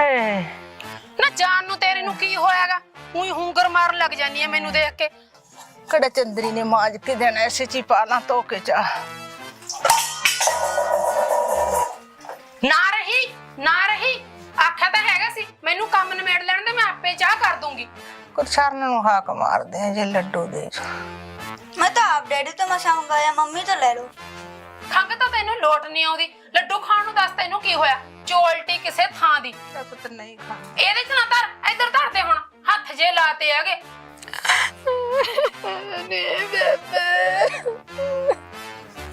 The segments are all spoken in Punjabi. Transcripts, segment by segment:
ਹੇ। ਨਾ ਜਾਨ ਨੂੰ ਤੇਰੇ ਨੂੰ ਕੀ ਹੋਇਆਗਾ? ਉਹੀ ਹੂੰਗਰ ਮਾਰਨ ਲੱਗ ਜਾਨੀ ਐ ਮੈਨੂੰ ਦੇਖ ਕੇ। ਕਿਹੜਾ ਚੰਦਰੀ ਨੇ ਮਾਜ ਕੇ ਦੇਣਾ ਐਸੇ ਚੀ ਪਾਲਾਂ ਧੋ ਕੇ ਚਾ ਨਾ ਰਹੀ ਨਾ ਰਹੀ। ਆਖਿਆ ਤਾਂ ਹੈਗਾ ਸੀ ਮੈਨੂੰ ਕੰਮ ਨਿਮੇੜ ਲੈਣ ਦੇ ਮੈਂ ਆਪੇ ਚਾਹ ਕਰ ਦੂੰਗੀ। ਕੁਰਸ਼ਰਨ ਨੂੰ ਹਾਕ ਮਾਰਦੇ ਆ ਜੇ ਲੱਡੂ ਦੇ। ਮੈਂ ਤਾਂ ਆਪ ਡੈਡੀ ਤੋਂ ਮਸਾ ਮੰਗਾਇਆ ਮੰਮੀ ਤੋਂ ਲੈ ਲਓ। ਖੰਗ ਤਾਂ ਤੈਨੂੰ ਲੋਟ ਨਹੀਂ ਆਉਂਦੀ। ਲੱਡੂ ਖਾਣ ਨੂੰ ਦੱਸ ਤੈਨੂੰ ਕੀ ਹੋਇਆ? ਚੋਲਟੀ ਕਿਸੇ ਥਾਂ ਦੀ। ਪੁੱਤ ਨਹੀਂ ਖਾ ਇਹਦੇ ਚ ਨਾ ਧਰ ਇੱਧਰ ਧਰ ਦੇ ਹੁਣ। ਹੱਥ ਜੇ ਲਾਤੇ ਹੈਗੇ।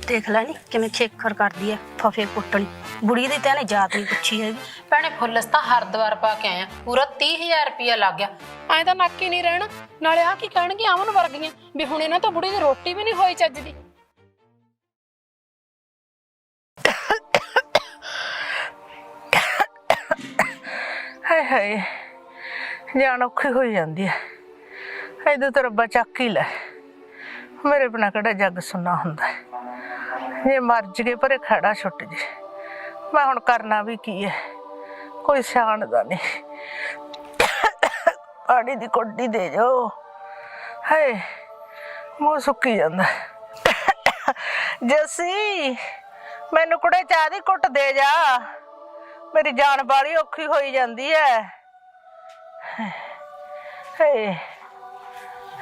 ਦੇਖ ਲੈ ਨੀ ਕਿਵੇਂ ਖੇਖਰ ਕਰਦੀ ਐ ਫਫੇ ਕੁੱਟਣੀ ਬੁੜੀ ਦੀ ਤਾਂ ਇਹਨੇ ਜਾਤ ਨਹੀਂ ਪੁੱਛੀ ਹੈਗੀ। ਭੈਣੇ ਫੁੱਲਸ ਤਾਂ ਹਰਦਵਾਰ ਪਾ ਕੇ ਆਇਆ ਪੂਰਾ 30000 ਰੁਪਇਆ ਲੱਗ ਗਿਆ। ਐਂ ਤਾਂ ਨੱਕ ਹੀ ਨਹੀਂ ਰਹਿਣਾ। ਨਾਲੇ ਆ ਕੀ ਕਹਿਣਗੇ ਅਮਨ ਵਰਗੀਆਂ। ਵੀ ਹੁਣ ਇਹਨਾਂ ਤੋਂ ਬੁੜੀ ਦੀ ਰੋਟੀ ਵੀ ਨਹੀਂ ਹੋਈ ਚੱਜ ਦੀ। ਹਾਏ ਹਾਏ ਜਾਨ ਔਖੀ ਹੋਈ ਜਾਂਦੀ ਹੈ ਇਹਦੇ ਤੇ ਰੱਬਾ ਚੱਕ ਹੀ ਲੈ। ਮੇਰੇ ਬਿਨਾ ਕਿਹੜਾ ਜੱਗ ਸੁਣਨਾ ਹੁੰਦਾ ਜੇ ਮਰ ਜਗੇ ਪਰੇ ਖੜਾ ਛੁੱਟ ਜੇ। ਮੈਂ ਹੁਣ ਕਰਨਾ ਵੀ ਕੀ ਹੈ ਕੋਈ ਸਿਆਣ ਦਾ ਨਹੀਂ। ਪਾਣੀ ਦੀ ਕੋਡੀ ਦੇ ਜੋ। ਹਾਏ, ਮੂੰਹ ਸੁੱਕੀ ਜਾਂਦਾ ਜਸੀ, ਮੈਨੂੰ ਕੁੜੇ ਚਾਹ ਦੀ ਕੁੱਟ ਦੇ ਜਾ। ਮੇਰੀ ਜਾਨ ਬਾਲੀ ਔਖੀ ਹੋਈ ਜਾਂਦੀ ਹੈ ਹੇ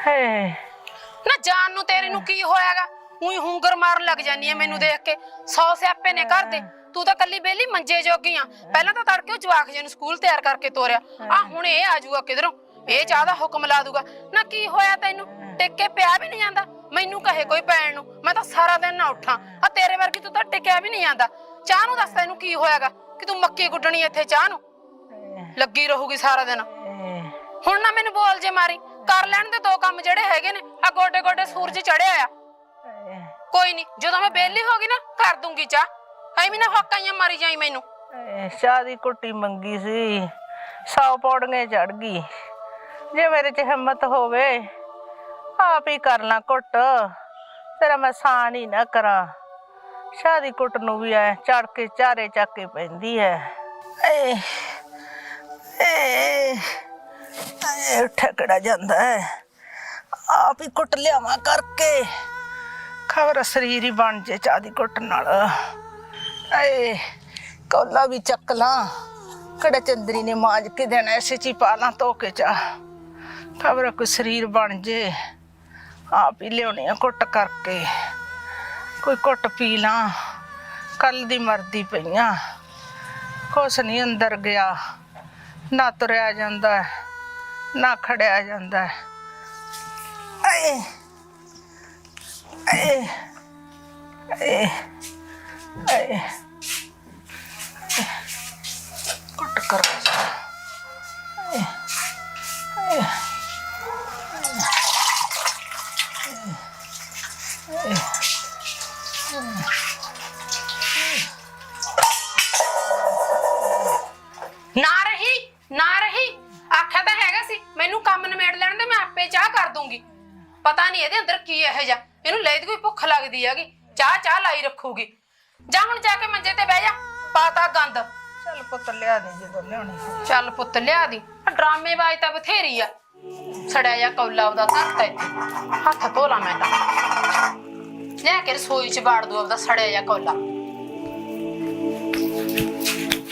ਹੇ ਨਾ ਜਾਨ ਨੂੰ ਤੇਰੇ ਨੂੰ ਕੀ ਹੋਇਆਗਾ? ਉਹੀ ਹੂੰਗਰ ਮਾਰਨ ਲੱਗ ਜਾਨੀ ਐ ਮੈਨੂੰ ਦੇਖ ਕੇ। ਸੌ ਸਿਆਪੇ ਨੇ ਘਰ ਦੇ। ਤੂੰ ਤਾਂ ਕੱਲੀ ਬੇਲੀ ਮੰਜੇ ਜੋਗੀ ਆ ਪਹਿਲਾਂ ਤਾਂ ਤੜਕੇ ਉਹ ਜਵਾਕ ਜੇ ਨੂੰ ਸਕੂਲ ਤਿਆਰ ਕਰਕੇ ਤੋਰਿਆ। ਆ ਹੁਣ ਇਹ ਆ ਜਾਊਗਾ ਕਿਧਰੋਂ? ਇਹ ਚਾਹ ਦਾ ਹੁਕਮ ਲਾ ਦੂਗਾ। ਨਾ ਕੀ ਹੋਇਆ ਤੈਨੂੰ? ਟਿੱਕੇ ਪਿਆ ਵੀ ਨਹੀਂ ਜਾਂਦਾ। ਮੈਨੂੰ ਕਹੇ ਕੋਈ ਪੈਣ ਨੂੰ। ਮੈਂ ਤਾਂ ਸਾਰਾ ਦਿਨ ਨਾ ਉੱਠਾਂ। ਆ ਤੇਰੇ ਵਰਗੀ ਤੂੰ ਤਾਂ ਟਿਕਿਆ ਵੀ ਨਹੀਂ ਜਾਂਦਾ। ਚਾਹ ਨੂੰ ਦੱਸ ਤੈਨੂੰ ਕੀ ਹੋਇਆਗਾ? ਕਿ ਤੂੰ ਮੱਕੀ ਗੁੱਡਣੀ ਇੱਥੇ ਚਾਹ ਨੂੰ? ਲੱਗੀ ਰਹੂਗੀ ਸਾਰਾ ਦਿਨ। ਹੁਣ ਨਾ ਮੈਨੂੰ ਬੋਲ ਜੇ ਮਾਰੀ। ਕਰ ਲੈਣ ਦੇ ਦੋ ਕੰਮ ਜਿਹੜੇ ਹੈਗੇ ਨੇ। ਆ ਗੋਡੇ ਗੋਡੇ ਸੂਰਜ ਚੜਿਆ ਆ। ਕੋਈ ਨਹੀਂ ਜਦੋਂ ਮੈਂ ਬੇਲੀ ਹੋ ਗਈ ਨਾ ਕਰ ਦੂੰਗੀ ਚਾਹ। ਐਵੇਂ ਨਾ ਹੱਕਾਈਆਂ ਮਾਰੀ ਜਾਈ ਮੈਨੂੰ। ਚਾਹ ਦੀ ਕੁੱਟੀ ਮੰਗੀ ਸੀ। ਸੌ ਪੌੜੀਆਂ ਚੜ ਗਈ। ਜੇ ਮੇਰੇ 'ਚ ਹਿੰਮਤ ਹੋਵੇ ਆਪ ਹੀ ਕਰ ਲਾਂ ਕੁੱਟ ਤੇਰਾ ਮੈਂ ਸਾਨ ਹੀ ਨਾ ਕਰਾਂ। ਚਾਹ ਦੀ ਕੁੱਟ ਨੂੰ ਵੀ ਐ ਚੜ ਕੇ ਚਾਰੇ ਚੱਕ ਕੇ ਪੈਂਦੀ ਐ। ਏ ਏ ਏ ਉੱਠ ਕਿਹੜਾ ਜਾਂਦਾ ਹੈ ਆਪ ਹੀ ਕੁੱਟ ਲਿਆਵਾਂ ਕਰਕੇ। ਖਬਰ ਸਰੀਰ ਹੀ ਬਣ ਜੇ ਚਾਹ ਦੀ ਕੁੱਟ ਨਾਲ। ਏ ਕੌਲਾ ਵੀ ਚੱਕ ਲਾਂ। ਕਿਹੜਾ ਚੰਦਰੀ ਨੇ ਮਾਜ ਕੇ ਦੇਣਾ ਐਸੇ ਚੀ ਪਾ ਲਾਂ ਧੋ ਕੇ ਚਾ। ਖਬਰ ਕੋਈ ਸਰੀਰ ਬਣ ਜੇ। ਆਪ ਹੀ ਲਿਆਉਣੇ ਆ ਕੁੱਟ ਕਰਕੇ। ਕੋਈ ਕੁੱਟ ਪੀ ਲਾਂ ਕੱਲ ਦੀ ਮਰਦੀ ਪਈਆਂ। ਕੁਛ ਨਹੀਂ ਅੰਦਰ ਗਿਆ, ਨਾ ਤੁਰਿਆ ਜਾਂਦਾ ਨਾ ਖੜਿਆ ਜਾਂਦਾ ਹੈ। ਏ ਏ ਏ ਏ ਕੁੱਟ ਕਰ। ਨਾ ਪਤਾ ਨਹੀਂ ਇਹਦੇ ਅੰਦਰ ਕੀ ਇਹੋ ਜਿਹਾ। ਇਹਨੂੰ ਲੈ ਦੀ ਕੋਈ ਭੁੱਖ ਲੱਗਦੀ ਹੈਗੀ। ਚਾਹ ਚਾਹ ਲਾਈ ਰੱਖੂਗੀ। ਜਾ ਹੁਣ ਜਾ ਕੇ ਮੰਜੇ ਤੇ ਬਹਿ ਜਾ। ਪਾਤਾ ਗੰਦ। ਚੱਲ ਪੁੱਤ ਲਿਆ ਦੇ ਜਦੋਂ ਲਿਆਉਣੀ ਚੱਲ ਪੁੱਤ ਲਿਆ ਦੀ। ਆ ਡਰਾਮੇ ਬਾਜ ਤਾਂ ਬਥੇਰੀ ਆ। ਸੜਿਆ ਜਾ ਕੌਲਾ ਉਹਦਾ ਧਰਤਾ ਇੱਥੇ ਹੱਥ ਧੋ ਲਾ ਮੈਂ ਤਾਂ। ਲੈ ਕੇ ਰਸੋਈ ਚ ਬਾੜ ਦੂ ਉਹਦਾ ਸੜਿਆ ਜਾ ਕੌਲਾ।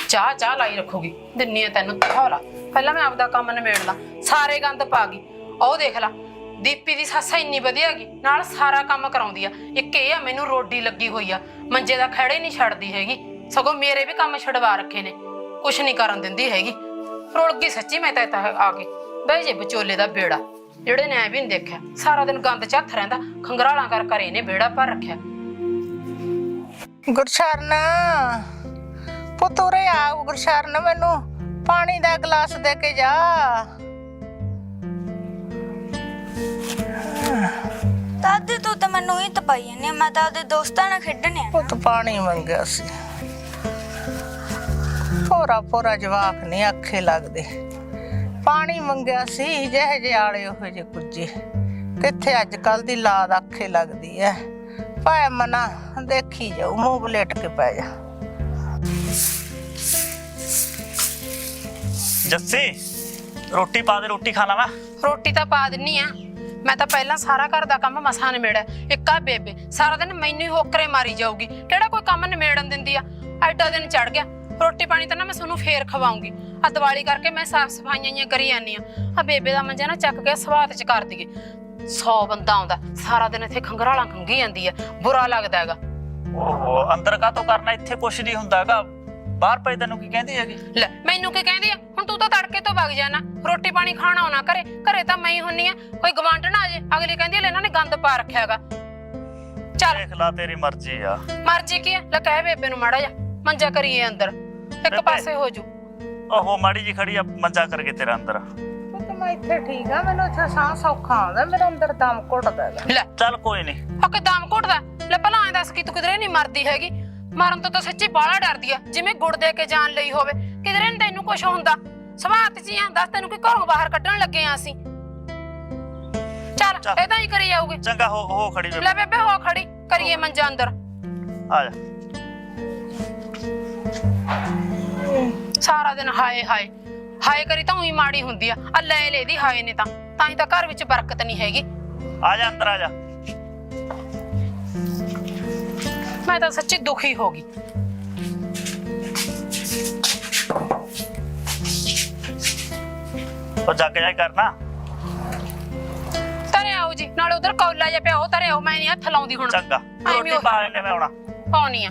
ਚਾਹ ਚਾਹ ਲਾਈ ਰੱਖੂਗੀ। ਦਿੰਨੀ ਆ ਤੈਨੂੰ ਧੌਲਾ। ਪਹਿਲਾਂ ਮੈਂ ਆਪਦਾ ਕੰਮ ਨਿਬੇੜ ਲਾਂ ਸਾਰੇ ਗੰਦ ਪਾ ਗਈ। ਉਹ ਦੇਖ ਲਾ। ਦੀਪੀ ਦੀ ਸੱਸ ਇੰਨੀ ਵਧੀਆ ਹੈਗੀ, ਨਾਲ ਸਾਰਾ ਕੰਮ ਕਰਾਉਂਦੀ ਆ। ਇੱਕ ਇਹ ਆ, ਮੈਨੂੰ ਰੋਡੀ ਲੱਗੀ ਹੋਈ ਆ, ਮੰਜੇ ਦਾ ਖੜੇ ਨਹੀਂ ਛੱਡਦੀ ਹੈਗੀ। ਸਗੋਂ ਮੇਰੇ ਵੀ ਕੰਮ ਛਡਵਾ ਰੱਖੇ ਨੇ, ਕੁਛ ਨਹੀਂ ਕਰਨ ਦਿੰਦੀ ਹੈਗੀ। ਰੁਲ ਗਈ ਸੱਚੀ, ਮੈਂ ਤਾਂ ਇੱਥੇ ਆ ਕੇ ਬਈ ਜੇ ਵਿਚੋਲੇ ਦਾ ਬੇੜਾ, ਜਿਹੜੇ ਨੇ ਐ ਵੀ ਨਹੀਂ ਦੇਖਿਆ। ਸਾਰਾ ਦਿਨ ਗੰਦ ਚ ਹੱਥ ਰਹਿੰਦਾ, ਖੰਗਰਾਲਾਂ ਕਰ ਕਰ ਇਹਨੇ ਬੇੜਾ ਭਰ ਰੱਖਿਆ। ਗੁਰਸ਼ਰਨ, ਪੁੱਤ ਉਰੇ ਆ, ਗੁਰਸ਼ਰਨ, ਮੈਨੂੰ ਪਾਣੀ ਦਾ ਗਲਾਸ ਦੇ ਕੇ ਜਾ। ਦਾਦੀ ਤੂੰ ਤਾਂ ਮੈਨੂੰ ਹੀ ਤਪਾਈ ਜਾਂਦੀ ਆ, ਮੈਂ ਤਾਂ ਉਹਦੇ ਦੋਸਤਾਂ ਨਾਲ ਖੇਡਣੇ ਆ। ਪੁੱਤ ਪਾਣੀ ਮੰਗਿਆ ਸੀ। ਪੋਰਾ ਪੋਰਾ ਜਵਾਕ ਨਹੀਂ ਅੱਖੇ ਲੱਗਦੇ। ਪਾਣੀ ਮੰਗਿਆ ਸੀ ਜਿਹੇ ਜਿਹੇ ਆਲੇ ਉਹ ਜੇ ਕੁੱਜੇ। ਕਿੱਥੇ ਅੱਜ ਕੱਲ ਦੀ ਲਾਦ ਅੱਖੇ ਲੱਗਦੀ ਐ। ਪਾਏ ਮਨਾ ਦੇਖੀ ਜਾਊ ਮੂੰਹ ਬਲੇਟ ਕੇ ਪੈ ਜਾ। ਜੱਸੀ ਰੋਟੀ ਪਾ ਦੇ ਰੋਟੀ ਖਾ ਲਵਾਂ? ਰੋਟੀ ਤਾਂ ਪਾ ਦਿੰਨੀ ਆ। ਮੈਂ ਤਾਂ ਪਹਿਲਾਂ ਸਾਰਾ ਘਰ ਦਾ ਕੰਮ ਮਸਾਂ ਨਿਮੇੜਿਆ। ਇੱਕ ਬੇਬੇ, ਸਾਰਾ ਦਿਨ ਮੈਨੂੰ ਹੀ ਹੋਕਰੇ ਮਾਰੀ ਜਾਊਗੀ। ਕਿਹੜਾ ਕੋਈ ਕੰਮ ਨਿਮੇੜਨ ਦਿੰਦੀ ਆ? ਐਡਾ ਦਿਨ ਚੜ ਗਿਆ। ਰੋਟੀ ਪਾਣੀ ਤਾਂ ਨਾ ਮੈਂ ਤੁਹਾਨੂੰ ਫੇਰ ਖਵਾਉਂਗੀ। ਆ ਦੀਵਾਲੀ ਕਰਕੇ ਮੈਂ ਸਾਫ਼ ਸਫਾਈਆਂ ਜੀਆਂ ਕਰੀ ਜਾਂਦੀ ਆ। ਆ ਬੇਬੇ ਦਾ ਮੰਜਾ ਨਾ ਚੱਕ ਕੇ ਸਵਾਤ ਚ ਕਰ ਦਈਏ। 100 ਬੰਦਾ ਆਉਂਦਾ। ਸਾਰਾ ਦਿਨ ਇੱਥੇ ਖੰਗਰਾਲਾਂ ਖੰਗੀ ਜਾਂਦੀ ਆ। ਬੁਰਾ ਲੱਗਦਾ ਹੈਗਾ। ਓਹੋ, ਅੰਦਰ ਕਾ ਤੋਂ ਕਰਨਾ? ਇੱਥੇ ਕੁਛ ਨਹੀਂ ਹੁੰਦਾਗਾ। ਬਾਹਰ ਪਈ ਤੈਨੂੰ ਕੀ ਕਹਿੰਦੀ ਹੈਗੀ? ਲੈ ਮੈਨੂੰ ਕੀ ਕਹਿੰਦੀ ਆ? ਹੁਣ ਤੂੰ ਤਾਂ ਤੜਕੇ ਤੋਂ ਵਗ ਜਾਣਾ। ਰੋਟੀ ਪਾਣੀ ਖਾਣਾ ਆਉਣਾ ਘਰੇ। ਘਰੇ ਤਾਂ ਮੈਂ ਹੀ ਹੁੰਨੀ ਆ। ਕੋਈ ਗਵਾਂਢਣ ਆ ਜੇ। ਅਗਲੀ ਕਹਿੰਦੀ ਆ ਲੈ ਇਹਨਾਂ ਨੇ ਗੰਦ ਪਾ ਰੱਖਿਆਗਾ ਚੱਲ। ਦੇਖ ਲਾ ਤੇਰੀ ਮਰਜ਼ੀ ਆ। ਮਰਜ਼ੀ ਕੀ ਆ? ਲੈ ਕਹਿ ਬੇਬੇ ਨੂੰ ਮਾੜਾ ਜਾ ਮੰਜਾ ਕਰੀਏ ਅੰਦਰ। ਇੱਕ ਬੇਬੇ। ਪਾਸੇ ਹੋ ਜੂ ਓਹੋ ਮਾੜੀ ਜੀ ਖੜੀ ਆ ਮੰਜਾ ਕਰਕੇ ਤੇਰਾ ਅੰਦਰ। ਪੁੱਤ ਮੈਂ ਇੱਥੇ ਠੀਕ ਆ। ਮੈਨੂੰ ਇੱਥੇ ਸਾਹ ਸੌਖਾ ਆਉਂਦਾ। ਮੇਰਾ ਅੰਦਰ ਦਮ ਘੁੱਟਦਾ ਹੈਗਾ। ਲੈ। ਚੱਲ ਕੋਈ ਨਹੀਂ ਆ ਕਿ ਦਮ ਘੁੱਟਦਾ। ਲੈ ਭਲਾ ਐਂ ਦੱਸ ਕੀ ਤੂੰ ਕਿਧਰੇ ਨਹੀਂ ਮਰਦੀ ਹੈਗੀ। ਮਰਨ ਤੋਂ ਤਾਂ ਸੱਚੀ ਬਾਲਾ ਡਰਦੀ ਆ। ਜਿਵੇਂ ਗੁੜ ਦੇ ਕੇ ਜਾਨ ਲਈ ਹੋਵੇ। ਕਿਧਰੇ ਨੀ ਤੈਨੂੰ ਕੁਝ ਹੁੰਦਾ। ਸਵਾਤ ਜੀ ਆ ਦੱਸ ਤੈਨੂੰ ਕਿ ਘਰੋਂ ਬਾਹਰ ਕੱਢਣ ਲੱਗੇ ਆ ਅਸੀਂ? ਚੱਲ ਚੱਲ। ਏਦਾਂ ਹੀ ਕਰੀ ਜਾਊਗੇ। ਚੰਗਾ ਹੋ ਹੋ ਖੜੀ ਬੇਬੇ ਲੈ ਬੇਬੇ ਹੋ ਖੜੀ। ਕਰੀਏ ਮੰਜਾ ਅੰਦਰ। ਆ ਜਾ। ਸਾਰਾ ਦਿਨ ਹਾਏ ਹਾਏ। ਹਾਏ ਕਰੀ ਤਾਂ ਉਹੀ ਮਾੜੀ ਹੁੰਦੀ ਆ। ਆ ਲੈ ਲੈ ਦੀ ਹਾਏ ਨੇ ਤਾਂ। ਤਾਂ ਹੀ ਤਾਂ ਘਰ ਵਿੱਚ ਬਰਕਤ ਨਹੀਂ ਹੈਗੀ। ਆ ਜਾ ਅੰਦਰ ਆ ਜਾ। ਮੈਂ ਤਾਂ ਸੱਚੀ ਦੁਖੀ ਹੋ ਗਈ। ਉਹ ਜੱਗ ਜਾਈ ਕਰਨਾ ਤਰੇ ਆਓ ਜੀ ਨਾਲੇ ਉਧਰ ਕੌਲਾ ਜਿਹਾ ਪਿਆ ਉਹ ਤਰੇ ਆਓ ਮੈਂ ਨਹੀਂ ਹੱਥ ਲਾਉਂਦੀ ਹੁਣ। ਚੰਗਾ। ਐਵੇਂ ਰੋਟੀ ਉਹ- ਪਾ ਲੈਣੇ ਮੈਂ ਆਉਣਾ। ਪਾਉਣੀ ਆ।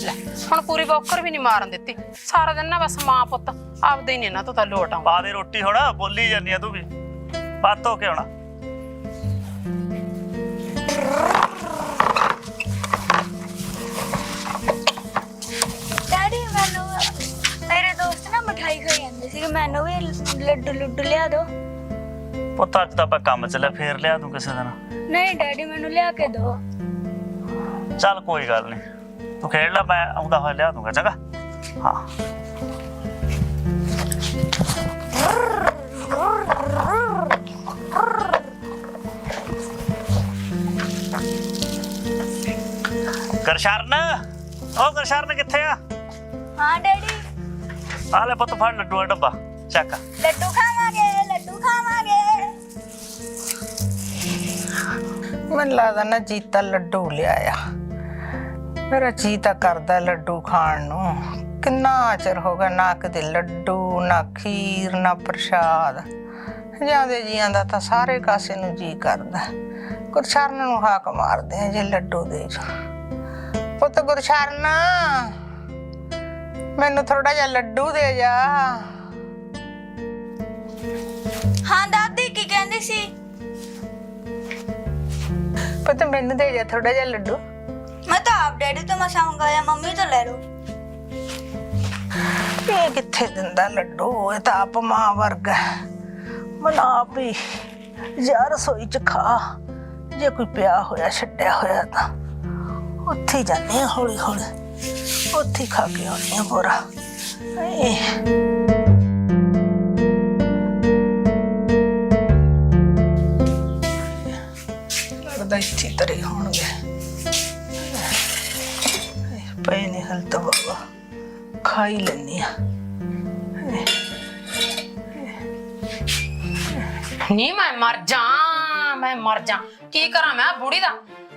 ਲੈ ਹੁਣ ਪੂਰੀ ਬੌਕਰ ਵੀ ਨਹੀਂ ਮਾਰਨ ਦਿੱਤੀ। ਸਾਰਾ ਦਿਨ ਨਾ ਬਸ ਮਾਂ ਪੁੱਤ ਆਪਦੇ ਹੀ ਨੇ ਨਾ ਤੋਂ ਤਾਂ ਲੋਟ ਆਉਂਦਾ ਪਾ ਦੇ ਰੋਟੀ ਹੁਣ ਬੋਲੀ ਜਾਂਦੀ ਆ ਤੂੰ ਵੀ। ਕੇ ਆਉਣਾ। ਖਾਈ ਜਾਂਦੇ ਸੀ ਮੈਨੂੰ ਵੀ ਲੱਡੂ ਲੁੱਡੂ ਲਿਆ ਦਿਓ। ਪੁੱਤ ਅੱਜ ਤਾਂ ਆਪਾਂ ਕੰਮ ਚੱਲਿਆ ਫੇਰ ਲਿਆ ਤੂੰ ਕਿਸੇ ਦਿਨ। ਨਹੀਂ ਡੈਡੀ ਮੈਨੂੰ ਲਿਆ ਕੇ ਦਿਓ। ਚੱਲ ਕੋਈ ਗੱਲ ਨਹੀਂ। ਤੂੰ ਖੇਡ ਲੈ ਮੈਂ ਆਉਂਦਾ ਹੋਇਆ ਲਿਆ ਦੂੰਗਾ ਚੰਗਾ? ਹਾਂ। ਗਰਸ਼ਰਨ! ਉਹ ਗਰਸ਼ਰਨ ਕਿੱਥੇ ਆ? ਹਾਂ ਡੈਡੀ। ਆ ਲੈ ਪੁੱਤ ਫੜ ਲੱਡੂ ਦਾ ਡੱਬਾ ਚੱਕ। ਲੱਡੂ ਖਾਵਾਂਗੇ ਲੱਡੂ ਖਾਵਾਂਗੇ। ਮੈਨੂੰ ਲੱਗਦਾ ਨਾ ਜੀਤਾ ਲੱਡੂ ਲਿਆਇਆ। ਮੇਰਾ ਜੀਤਾ ਕਰਦਾ ਲੱਡੂ ਖਾਣ ਨੂੰ। ਕਿੰਨਾ ਚਿਰ ਹੋ ਗਿਆ ਨਾ ਕਦੇ ਲੱਡੂ ਨਾ ਖੀਰ ਨਾ ਪ੍ਰਸ਼ਾਦ। ਜਾਂਦੇ ਜੀਆਂ ਦਾ ਤਾਂ ਸਾਰੇ ਕਾਸੇ ਨੂੰ ਜੀ ਕਰਦਾ। ਗੁਰਸ਼ਰਨ ਨੂੰ ਹਾਕ ਮਾਰਦੇ ਆ ਜੇ ਲੱਡੂ ਦੇ ਜੋ ਪੁੱਤ ਗੁਰਸ਼ਰਨ! ਮੈਨੂੰ ਥੋੜਾ ਜਿਹਾ ਲੱਡੂ ਦੇ ਜਾ। ਹਾਂ ਦਾਦੀ ਕੀ ਕਹਿੰਦੀ ਸੀ? ਪੁੱਤ ਮੈਨੂੰ ਦੇ ਜਾ ਥੋੜਾ ਜਿਹਾ ਲੱਡੂ। ਮੈਂ ਤਾਂ ਆਪ ਡੈਡੀ ਤੋਂ ਮਸਾ ਮੰਗਾਇਆ ਮੰਮੀ ਤੋਂ ਲੈ ਲਓ। ਇਹ ਕਿੱਥੇ ਦਿੰਦਾ ਲੱਡੂ? ਇਹ ਤਾਂ ਆਪ ਮਾਂ ਵਰਗਾ ਹੈ। ਮਨ ਆਪ ਹੀ ਯਾਰ ਰਸੋਈ ਚ ਖਾ। ਜੇ ਕੋਈ ਪਿਆ ਹੋਇਆ ਛੱਡਿਆ ਹੋਇਆ ਤਾਂ ਉੱਥੇ ਜਾਂਦੇ ਹੌਲੀ ਹੌਲੀ ਉੱਥੇ ਹੀ ਖਾ ਕੇ ਆਉਂਦੀ ਆ ਬੋਰਾ। ਇਹ ਲੱਗਦਾ ਇੱਥੇ ਤਰੇ ਹੋਣਗੇ। ਪਏ ਨੇ ਹਲ ਤਾਂ ਬਾਬਾ। ਖਾ ਹੀ ਲੈਣੀ ਆ ਨਹੀਂ ਮੈਂ ਮਰ ਜਾ, ਮੈਂ ਮਰ ਜਾ। ਕੀ ਕਰਾਂ ਮੈਂ ਆਹ ਬੁੜੀ ਦਾ?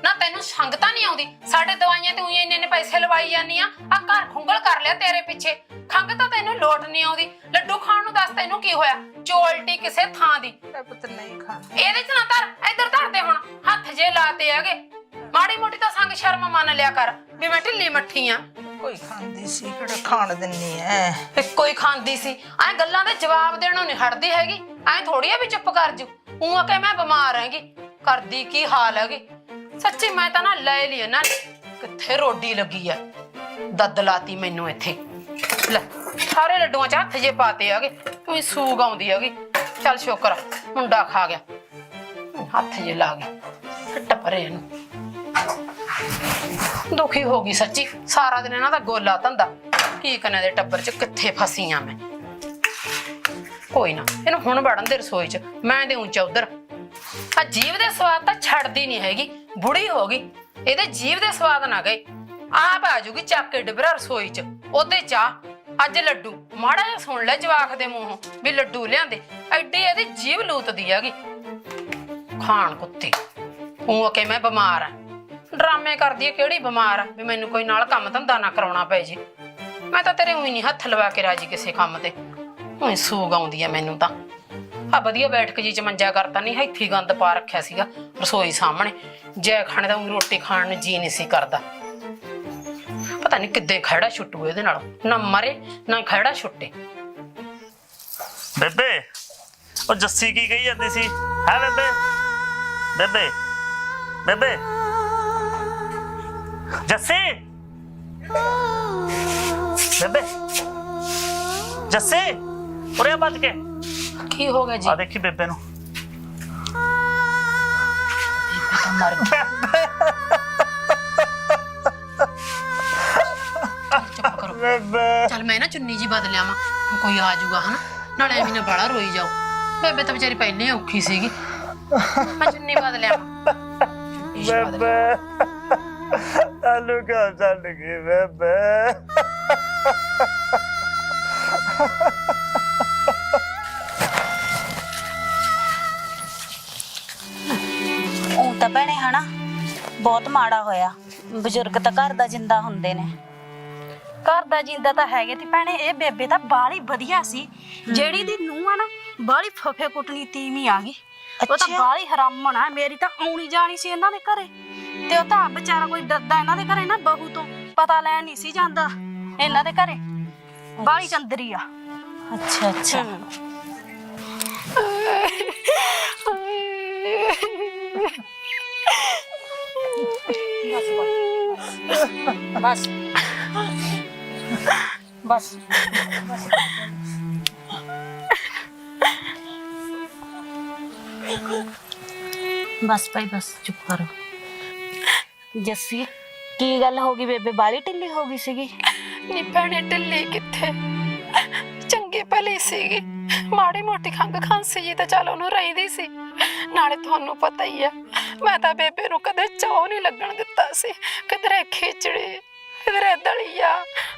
ਨਾ ਤੈਨੂੰ ਸੰਗਤਾ ਨਹੀਂ ਆਉਂਦੀ। ਸਾਡੇ ਦਵਾਈਆਂ ਤੇ ਉਹੀ ਇੰਨੇ ਇੰਨੇ ਪੈਸੇ ਲਵਾਈ ਜਾਨੀ ਆ। ਆ ਘਰ ਖੁੰਗਲ ਕਰ ਲਿਆ ਤੇਰੇ ਪਿੱਛੇ। ਖੰਗ ਤਾਂ ਤੈਨੂੰ ਲੋਟ ਨਹੀਂ ਆਉਂਦੀ। ਲੱਡੂ ਖਾਣ ਨੂੰ ਦੱਸ ਤੈਨੂੰ ਕੀ ਹੋਇਆ? ਚੋਲਟੀ ਕਿਸੇ ਥਾਂ ਦੀ। ਇਹ ਪੁੱਤ ਨਹੀਂ ਖਾਂਦਾ। ਇਹਦੇ ਚ ਨਾ ਧਰ ਇੱਧਰ ਧਰ ਦੇ ਹੁਣ। ਹੱਥ ਜੇ ਲਾਤੇ ਹੈਗੇ। ਮਾੜੀ ਮੋਟੀ ਤਾਂ ਸੰਗ ਸ਼ਰਮ ਮੰਨ ਲਿਆ ਕਰ ਵੀ ਮੈਂ ਢਿੱਲੀ ਮੱਠੀ ਆ। ਕੋਈ ਖਾਂਦੀ ਸੀ ਕਿਹੜਾ ਖਾਣ ਦਿੰਨੀ ਐ? ਇੱਕੋ ਹੀ ਖਾਂਦੀ ਸੀ। ਐ ਗੱਲਾਂ ਦੇ ਜਵਾਬ ਦੇਣੋਂ ਨਹੀਂ ਹਟਦੀ ਹੈਗੀ। ਐ ਥੋੜੀ ਆ ਵੀ ਚੁੱਪ ਕਰ ਜੂ। ਉਹ ਆ ਕਿ ਮੈਂ ਬਿਮਾਰ ਹੈਗੀ। ਕਰਦੀ ਕੀ ਹਾਲ ਹੈਗੀ? ਸੱਚੀ ਮੈਂ ਤਾਂ ਨਾ ਲੈ ਲਈ ਨਾ ਕਿੱਥੇ ਰੋਡੀ ਲੱਗੀ ਆ? ਦੱਦ ਲਾਤੀ ਮੈਨੂੰ ਇੱਥੇ। ਲੈ, ਸਾਰੇ ਲੱਡੂਆਂ 'ਚ ਹੱਥ ਜੇ ਪਾਤੇ ਹੈਗੇ, ਤੂੰ ਸੂਗ ਆਉਂਦੀ ਹੈਗੀ। ਚੱਲ ਸ਼ੁਕਰ ਮੁੰਡਾ ਖਾ ਗਿਆ। ਹੱਥ ਜੇ ਲਾ ਗਿਆ ਟੱਪਰੇ ਇਹਨੂੰ। ਦੁਖੀ ਹੋ ਗਈ ਸੱਚੀ, ਸਾਰਾ ਦਿਨ ਇਹਨਾਂ ਦਾ ਗੋਲਾ ਧੰਦਾ। ਕੀ ਕਨਾਂ ਦੇ ਟੱਬਰ 'ਚ, ਕਿੱਥੇ ਫਸੀ ਆ ਮੈਂ? ਕੋਈ ਨਾ, ਇਹਨੂੰ ਹੁਣ ਵੜਨ ਦੇ ਰਸੋਈ 'ਚ, ਮੈਂ ਦੇ ਉੱਚਾ ਉਧਰ। ਆ ਜੀਵ ਦੇ ਸਵਾਦ ਤਾਂ ਛੱਡਦੀ ਨਹੀਂ ਹੈਗੀ। ਬੁੜੀ ਹੋ ਗਈ। ਇਹਦੇ ਜੀਵ ਦੇ ਸਵਾਦ ਨਾ ਗਏ। ਆਪ ਆ ਜੂਗੀ ਚੱਕ ਕੇ ਡਿਬਰਾ ਰਸੋਈ 'ਚ। ਉਹਦੇ ਚਾਹ, ਅੱਜ ਲੱਡੂ। ਮਾੜਾ ਜਿਹਾ ਸੁਣ ਲੈ ਜਵਾਕ ਦੇ ਮੂੰਹੋਂ ਵੀ ਲੱਡੂ ਲਿਆਂਦੇ। ਐਡੀ ਇਹਦੀ ਜੀਭ ਲੂਤਦੀ ਹੈਗੀ। ਖਾਣ ਕੁੱਤੀ। ਉਹ ਕਿ ਮੈਂ ਬਿਮਾਰ ਆ? ਡਰਾਮੇ ਕਰਦੀ ਹੈ ਕਿਹੜੀ ਬਿਮਾਰ ਆ? ਵੀ ਮੈਨੂੰ ਕੋਈ ਨਾਲ ਕੰਮ ਧੰਦਾ ਨਾ ਕਰਾਉਣਾ ਪਏ ਜੀ। ਮੈਂ ਤਾਂ ਤੇਰੇ ਉਹੀ ਨਹੀਂ ਹੱਥ ਲਵਾ ਕੇ ਰਾਜੀ ਕਿਸੇ ਕੰਮ ਤੇ। ਉਹੀ ਸੂਗ ਆਉਂਦੀ ਆ ਮੈਨੂੰ ਤਾਂ। ਆ ਵਧੀਆ ਬੈਠਕ ਜੀ ਚ ਮੰਜਾ ਕਰਤਾ, ਨਹੀਂ ਇੱਥੇ ਹੀ ਗੰਦ ਪਾ ਰੱਖਿਆ ਸੀਗਾ, ਰਸੋਈ ਸਾਹਮਣੇ। ਜੈ ਖਾਣੇ ਦਾ ਊਂ ਰੋਟੀ ਖਾਣ ਨੂੰ ਜੀ ਨਹੀਂ ਸੀ ਕਰਦਾ। ਪਤਾ ਨਹੀਂ ਕਿੱਦੇ ਖੜਾ ਛੁੱਟੂ ਇਹਦੇ ਨਾਲ। ਨਾ ਮਰੇ, ਨਾ ਖੜਾ ਛੁੱਟੇ। ਬੇਬੇ, ਉਹ ਜੱਸੀ ਕੀ ਕਹੀ ਜਾਂਦੀ ਸੀ? ਹੈ ਬੇਬੇ? ਬੇਬੇ ਬੇਬੇ। ਜੱਸੀ! ਬੇਬੇ। ਜੱਸੀ, ਉਰੇ ਬੱਜ ਕੇ। ਕੀ ਹੋ ਗਿਆ ਜੀ ਆ ਦੇਖੀ ਬੇਬੇ ਨੂੰ ਇਹ ਤਾਂ ਮਰ ਗਈ ਚੁੱਪ ਕਰੋ ਬੇਬੇ ਚੱਲ ਮੈਂ ਨਾ ਚੁੰਨੀ ਜੀ ਬਦਲ ਆਵਾਂ ਹੁਣ ਕੋਈ ਆ ਜਾਊਗਾ ਹਨਾ ਨਾਲੇ ਐਵੇਂ ਨਾ ਬਾਲਾ ਰੋਈ ਜਾਓ ਬੇਬੇ ਤਾਂ ਵਿਚਾਰੀ ਪਹਿਲੇ ਹੀ ਔਖੀ ਸੀਗੀ ਮੈਂ ਚੁੰਨੀ ਬਦਲ ਆਵਾਂ ਚੁੰਨੀ ਜਿਹੀ ਬਦਲ ਬੇਬੇ ਆਲੂ ਕਾ ਛੱਡ ਗਈ ਬੇਬੇ ਭੈਣੇ ਹਨਾ? ਬਹੁਤ ਮਾੜਾ ਹੋਇਆ। ਬਜ਼ੁਰਗ ਤਾਂ ਘਰ ਦਾ ਜਿੰਦਾ ਹੁੰਦੇ ਨੇ। ਘਰ ਦਾ ਜਿੰਦਾ ਤਾਂ ਹੈਗੇ ਤੇ ਭੈਣੇ ਇਹ ਬੇਬੇ ਤਾਂ ਬਾਲੀ ਵਧੀਆ ਸੀ। ਜਿਹੜੀ ਦੀ ਨੂੰਹ ਆ ਨਾ ਬਾਲੀ ਫਫੇ ਕੁੱਟਣੀ ਤੀਵੀਂ ਆ ਗਈ। ਉਹ ਤਾਂ ਅੱਛਾ। ਬਾਲੀ ਹਰਾਮਣ ਆ। ਮੇਰੀ ਤਾਂ ਆਉਣੀ ਜਾਣੀ ਸੀ ਇਹਨਾਂ ਦੇ ਘਰੇ। ਤੇ ਉਹ ਤਾਂ ਵਿਚਾਰਾ ਕੋਈ ਡਰਦਾ ਇਹਨਾਂ ਦੇ ਘਰੇ ਨਾ ਬਹੂ ਤੋਂ। ਪਤਾ ਲੈਣ ਨਹੀਂ ਸੀ ਜਾਂਦਾ। ਇਹਨਾਂ ਦੇ ਘਰੇ। ਬਾਲੀ ਚੰਦਰੀ ਆ। ਅੱਛਾ ਅੱਛਾ। ਬਸ ਬਸ ਬਸ ਭਾਈ ਬਸ ਚੁੱਪ ਕਰੋ। ਜੱਸੀ, ਕੀ ਗੱਲ ਹੋ ਗਈ ਬੇਬੇ? ਬਾਲੀ ਢਿੱਲੀ ਹੋ ਗਈ ਸੀਗੀ। ਨੀ ਭੈਣੇ, ਢਿੱਲੀ ਕਿੱਥੇ? ਚੰਗੀ ਭਲੀ ਸੀਗੀ। ਮਾੜੀ ਮੋਟੀ ਖੰਗ ਖਾਂਸੀ ਜੀ ਤਾਂ ਚੱਲ ਉਹਨੂੰ ਰਹਿੰਦੀ ਸੀ। ਨਾਲੇ ਤੁਹਾਨੂੰ ਪਤਾ ਹੀ ਆ, ਮੈਂ ਤਾਂ ਬੇਬੇ ਨੂੰ ਕਦੇ ਚਾਹ ਨਹੀਂ ਲੱਗਣ ਦਿੱਤਾ ਸੀ। ਕਿਧਰੇ ਖਿਚੜੀ ਕਿਧਰੇ ਦਲੀਆ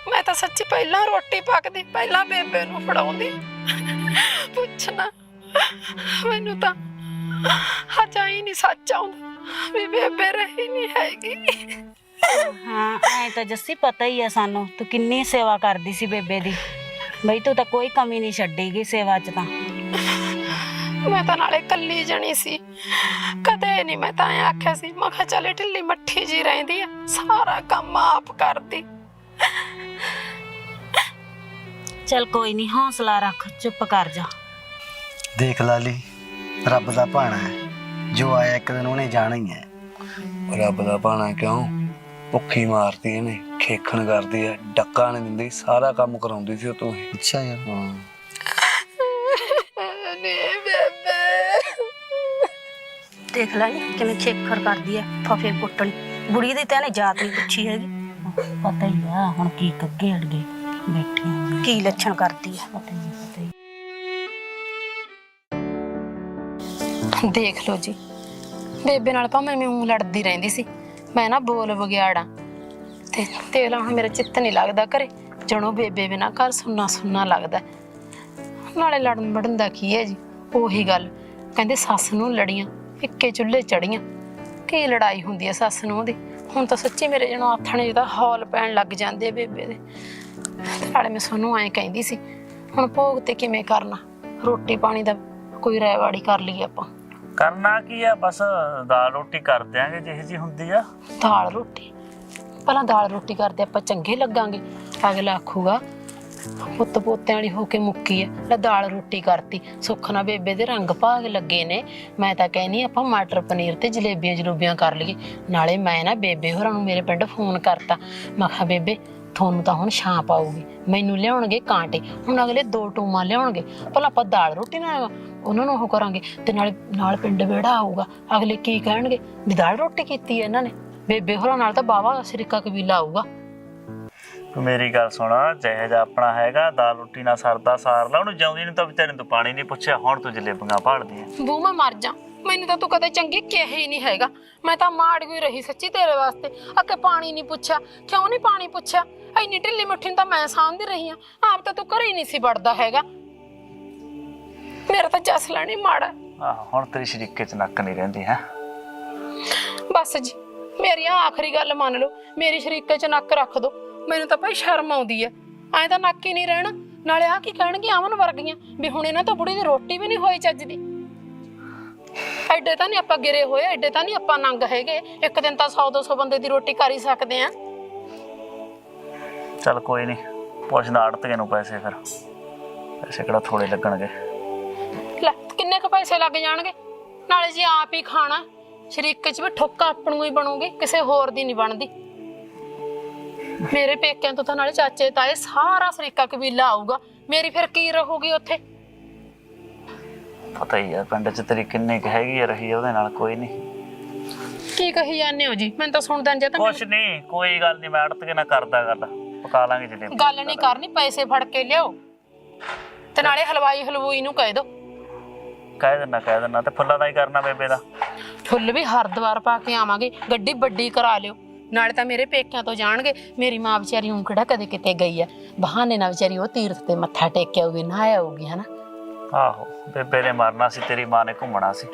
ਮੈਂ ਤਾਂ ਸੱਚੀ ਪਹਿਲਾਂ ਰੋਟੀ ਪੱਕਦੀ, ਪਹਿਲਾਂ ਬੇਬੇ ਨੂੰ ਫੜਾਉਂਦੀ। ਪੁੱਛਣਾ, ਮੈਨੂੰ ਤਾਂ ਹਜਾ ਹੀ ਨਹੀਂ ਸੱਚ ਆਉਂਦਾ ਵੀ ਬੇਬੇ ਰਹੀ ਨਹੀਂ ਹੈਗੀ। ਹਾਂ, ਐ ਤਾਂ ਜੱਸੀ ਪਤਾ ਹੀ ਆ ਸਾਨੂੰ, ਤੂੰ ਕਿੰਨੀ ਸੇਵਾ ਕਰਦੀ ਸੀ ਬੇਬੇ ਦੀ। ਬਈ ਤੂੰ ਤਾਂ ਕੋਈ ਕਮੀ ਨਹੀਂ ਛੱਡੀਗੀ ਸੇਵਾ 'ਚ ਤਾਂ। ਮੈਂ ਤਾਂ ਨਾਲੇ ਕੱਲੀ ਜਣੀ ਸੀ। ਕਦੇ ਨਹੀਂ ਮੈਂ ਤਾਂ ਐਂ ਆਖਿਆ ਸੀ ਮੈਂ ਕਿਹਾ ਚੱਲ ਇਹ ਢਿੱਲੀ ਮੱਠੀ ਜੀ ਰਹਿੰਦੀ ਆ ਸਾਰਾ ਕੰਮ ਆਪ ਕਰਦੀ। ਚੱਲ ਕੋਈ ਨਹੀਂ ਹੌਸਲਾ ਰੱਖ ਚੁੱਪ ਕਰ ਜਾ। ਦੇਖ ਲਾਲੀ ਰੱਬ ਦਾ ਭਾਣਾ ਹੈ। ਜੋ ਆਇਆ ਇੱਕ ਦਿਨ ਉਹਨੇ ਜਾਣਾ ਹੀ ਹੈ। ਰੱਬ ਦਾ ਭਾਣਾ ਕਿਉਂ? ਭੁੱਖੀ ਮਾਰਦੀ ਇਹਨੇ ਖੇਖਣ ਕਰਦੀ ਹੈ ਡੱਕਾ ਨਹੀਂ ਦਿੰਦੀ ਸਾਰਾ ਕੰਮ ਕਰਾਉਂਦੀ ਸੀ ਉਹ ਤੋਂ ਅੱਛਾ ਯਾਰ। ਹਾਂ। ਦੇਖ ਲੈ ਕਿਵੇਂ ਖੇਖਰ ਕਰਦੀ ਐ ਫਫੇ ਕੁੱਟਣੀ। ਬੁੜੀ ਦੀ ਤਾਂ ਇਹਨੇ ਜਾਤ ਨਹੀਂ ਪੁੱਛੀ ਹੈਗੀ। ਪਤਾ ਹੀ ਆ ਹੁਣ ਕੀ ਕੱਗੇ ਅੜਗੇ ਬੈਠੇ ਆ। ਕੀ ਲੱਛਣ ਕਰਦੀ ਐ। ਪਤਾ ਹੀ ਪਤਾ ਹੀ ਦੇਖ ਲਓ ਜੀ ਬੇਬੇ ਨਾਲ ਭਾਵੇਂ ਮੈਂ ਊਂ ਲੜਦੀ ਰਹਿੰਦੀ ਸੀ ਮੈਂ ਨਾ ਬੋਲ ਵਗਿਆੜਾ ਤੇ ਤੇ ਹੁਣ ਮੇਰਾ ਚਿੱਤ ਨਹੀਂ ਲੱਗਦਾ ਘਰੇ ਜਣੋ ਬੇਬੇ ਬਿਨਾ ਘਰ ਸੁੰਨਾ ਸੁੰਨਾ ਲੱਗਦਾ। ਨਾਲੇ ਲੜਨ ਮੜਨ ਦਾ ਕੀ ਹੈ ਜੀ ਉਹੀ ਗੱਲ। ਕਹਿੰਦੇ ਸੱਸ ਨੂੰ ਲੜੀਆਂ ਇੱਕੇ ਚੁੱਲ੍ਹੇ ਚੜੀਆਂ ਕੀ ਲੜਾਈ ਹੁੰਦੀ ਹੈ ਸੱਸ ਨੂੰ ਉਹਦੀ ਹੁਣ ਤਾਂ ਸੱਚੀ ਮੇਰੇ ਜਣੋ ਆਥਣੇ ਜਿਹਦਾ ਹੌਲ ਪੈਣ ਲੱਗ ਜਾਂਦੇ ਬੇਬੇ ਦੇ। ਨਾਲੇ ਮੈਂ ਸਾਨੂੰ ਐਂ ਕਹਿੰਦੀ ਸੀ ਹੁਣ ਭੋਗ ਤੇ ਕਿਵੇਂ ਕਰਨਾ? ਰੋਟੀ ਪਾਣੀ ਦਾ ਕੋਈ ਰਾਇਵਾੜੀ ਕਰ ਲਈਏ ਆਪਾਂ। ਕਰਨਾ ਕੀ ਆ? ਬਸ ਦਾਲ ਰੋਟੀ ਕਰ ਦਿਆਂਗੇ ਜਿਹੇ ਜੀ ਹੁੰਦੀ ਆ। ਦਾਲ ਰੋਟੀ? ਪਹਿਲਾਂ ਦਾਲ ਰੋਟੀ ਕਰਦੇ ਆਪਾਂ ਚੰਗੇ ਲੱਗਾਂਗੇ। ਅਗਲਾ ਆਖੂਗਾ ਪੁੱਤ ਪੋਤਿਆਂ ਵਾਲੀ ਹੋ ਕੇ ਮੁੱਕੀ ਐ। ਲੈ ਦਾਲ ਰੋਟੀ ਕਰਤੀ। ਸੁੱਖ ਨਾ ਬੇਬੇ ਦੇ ਰੰਗ ਭਾਗ ਲੱਗੇ ਨੇ। ਮੈਂ ਤਾਂ ਕਹਿੰਨੀ ਆਪਾਂ ਮਟਰ ਪਨੀਰ ਤੇ ਜਲੇਬੀਆਂ ਜਲੂਬੀਆਂ ਕਰ ਲਈਏ। ਨਾਲੇ ਮੈਂ ਨਾ ਬੇਬੇ ਹੋਰਾਂ ਨੂੰ ਮੇਰੇ ਪਿੰਡ ਫੋਨ ਕਰਤਾ। ਮੈਂ ਕਿਹਾ, ਬੇਬੇ, ਤੁਹਾਨੂੰ ਤਾਂ ਹੁਣ ਛਾਂ ਪਾਊਗੀ ਮੈਨੂੰ ਲਿਆਉਣਗੇ ਕਾਂਟੇ। ਹੁਣ ਅਗਲੇ ਦੋ ਟੂਮਾਂ ਲਿਆਉਣਗੇ। ਭਲਾ ਆਪਾਂ ਦਾਲ ਰੋਟੀ ਨਾਲ ਉਹਨਾਂ ਨੂੰ ਉਹ ਕਰਾਂਗੇ। ਤੇ ਨਾਲੇ, ਨਾਲ ਪਿੰਡ ਵਿਹੜਾ ਆਊਗਾ। ਅਗਲੇ ਕੀ ਕਹਿਣਗੇ? ਵੀ ਦਾਲ ਰੋਟੀ ਕੀਤੀ ਹੈ ਇਹਨਾਂ ਨੇ। ਬੇਬੇ ਹੋਰਾਂ ਨਾਲ ਤਾਂ ਬਾਵਾ ਸਿਰਕਾ ਕਬੀਲਾ ਆਊਗਾ। ਤੂੰ ਮੇਰੀ ਗੱਲ ਸੁਣ ਜਿਹੇ ਜਿਹਾ ਆਪਣਾ ਹੈਗਾ ਦਾਲ ਰੋਟੀ ਨਾਲ ਸਰਦਾ ਸਾਰ ਲਾ ਉਹਨੂੰ ਜਿਉਂਦੀ ਨੂੰ ਤਾਂ ਵਿਚਾਰੇ ਨੂੰ ਤੂੰ ਪਾਣੀ ਨਹੀਂ ਪੁੱਛਿਆ ਹੁਣ ਤੂੰ ਜਲੇਬੀਆਂ ਭਾਲਦੀ ਆ ਬੂ ਮੈਂ ਮਰ ਜਾ। ਮੈਨੂੰ ਤਾਂ ਤੂੰ ਕਦੇ ਚੰਗੀ ਕਿਹਾ ਹੀ ਨਹੀਂ ਹੈਗਾ। ਮੈਂ ਤਾਂ ਮਾੜ ਗਈ ਰਹੀ ਸੱਚੀ ਤੇਰੇ ਵਾਸਤੇ। ਅੱਕੇ ਪਾਣੀ ਨਹੀਂ ਪੁੱਛਿਆ ਕਿਉਂ ਨਹੀਂ ਪਾਣੀ ਪੁੱਛਿਆ? ਐਨੀ ਢਿੱਲੀ ਮੁੱਠੀ ਨੂੰ ਤਾਂ ਮੈਂ ਸਾਂਭਦੀ ਰਹੀ ਆ। ਆਪ ਤਾਂ ਤੂੰ ਘਰੇ ਹੀ ਨਹੀਂ ਸੀ ਵੜਦਾ ਹੈਗਾ। ਮੇਰਾ ਤਾਂ ਜਸਲਾ ਨਹੀਂ ਮਾੜਾ। ਆਹ ਹੁਣ ਤੇਰੀ ਸ਼ਰੀਕੇ ਚ ਨੱਕ ਨਹੀਂ ਰਹਿੰਦੀ ਹੈ। ਬਸ ਜੀ ਮੇਰੀ ਆਹ ਆਖਰੀ ਗੱਲ ਮੰਨ ਲਓ। ਮੇਰੀ ਸ਼ਰੀਕੇ 'ਚ ਨੱਕ ਰੱਖ ਦੋ। ਮੈਨੂੰ ਤਾਂ ਭਾਈ ਸ਼ਰਮ ਆਉਂਦੀ ਐ। ਐਂ ਤਾਂ ਨੱਕ ਹੀ ਨਹੀਂ ਰਹਿਣਾ। ਨਾਲੇ ਆ ਕੀ ਕਹਿਣਗੇ ਅਮਨ ਵਰਗੀਆਂ। ਵੀ ਹੁਣ ਇਹਨਾਂ ਤੋਂ ਬੁੜੀ ਦੀ ਰੋਟੀ ਵੀ ਨਹੀਂ ਹੋਈ ਚੱਜ ਦੀ। ਐਡੇ ਤਾਂ ਨਹੀਂ ਆਪਾਂ ਗਿਰੇ ਹੋਏ ਐਡੇ ਤਾਂ ਨਹੀਂ ਆਪਾਂ ਨੰਗ ਹੈਗੇ। ਇੱਕ ਦਿਨ ਤਾਂ 100 200 ਬੰਦੇ ਦੀ ਰੋਟੀ ਕਰ ਹੀ ਸਕਦੇ ਆ। ਚੱਲ ਕੋਈ ਨਹੀਂ ਪੁੱਛਦਾ ਆੜਤਗੇ ਨੂੰ ਪੈਸੇ ਫਿਰ। ਪੈਸੇ ਕਿਹੜਾ ਥੋੜੇ ਲੱਗਣਗੇ। ਲੈ ਕਿੰਨੇ ਕੁ ਪੈਸੇ ਲੱਗ ਜਾਣਗੇ? ਨਾਲੇ ਜੀ ਆਪ ਹੀ ਖਾਣਾ। ਸ਼ਰੀਕੇ 'ਚ ਵੀ ਠੋਕਾ ਆਪਣੂ ਹੀ ਬਣੂਗੀ ਕਿਸੇ ਹੋਰ ਦੀ ਨਹੀਂ ਬਣਦੀ। ਮੇਰੇ ਪੇਕਿਆਂ ਤੋਂ ਤਾਂ ਨਾਲੇ ਚਾਚੇ ਤਾਏ ਸਾਰਾ ਸ਼ਰੀਕਾ ਕਬੀਲਾ ਆਊਗਾ। ਮੇਰੀ ਫਿਰ ਕੀ ਰਹੂਗੀ ਉੱਥੇ? ਪਤਾ ਹੀ ਆ ਪਿੰਡ ਚ ਤੇਰੀ ਕਿੰਨੀ ਕੁ ਹੈਗੀ ਆ ਰਹੀ ਆ ਉਹਦੇ ਨਾਲ ਕੋਈ ਨਹੀਂ। ਕੀ ਕਹੀ ਜਾਂਦੇ ਹੋ ਜੀ? ਮੈਨੂੰ ਤਾਂ ਸੁਣਦਾ ਨਹੀਂ ਤਾਂ ਕੁਛ ਨਹੀਂ ਕੋਈ ਗੱਲ ਨਹੀਂ ਮੈਂ ਆੜਤਗੇ ਨਾਲ ਕਰਦਾ ਗੱਲ। ਪਕਾ ਲਾਂਗੇ ਜਲੇਬੀ ਗੱਲ ਨਹੀਂ ਕਰਨੀ ਪੈਸੇ ਫੜ ਕੇ ਲਿਆਓ। ਤੇ ਨਾਲੇ ਹਲਵਾਈ ਹਲਵੂਈ ਨੂੰ ਕਹਿ ਦੋ। ਕਹਿ ਦਿੰਨਾ ਕਹਿ ਦਿੰਨਾ ਤੇ ਫੁੱਲਾਂ ਦਾ ਹੀ ਕਰਨਾ ਬੇਬੇ ਦਾ। ਫੁੱਲ ਵੀ ਹਰਦਵਾਰ ਪਾ ਕੇ ਆਵਾਂਗੇ ਗੱਡੀ ਵੱਡੀ ਕਰਾ ਲਿਓ। ਨਾਲੇ ਤਾਂ ਮੇਰੇ ਪੇਕਿਆਂ ਤੋਂ ਜਾਣਗੇ ਮੇਰੀ ਮਾਂ ਵਿਚਾਰੀ ਹੁਣ ਕਿਹੜਾ ਕਦੇ ਕਿਤੇ ਗਈ ਆ। ਬਹਾਨੇ ਨਾਲ ਵਿਚਾਰੀ ਉਹ ਤੀਰਥ ਤੇ ਮੱਥਾ ਟੇਕ ਕੇ ਆਊਗੀ ਨਾ ਆਊਗੀ ਹਨਾ? ਆਹੋ ਬੇਬੇ ਨੇ ਮਰਨਾ ਸੀ ਤੇਰੀ ਮਾਂ ਨੇ ਘੁੰਮਣਾ ਸੀ।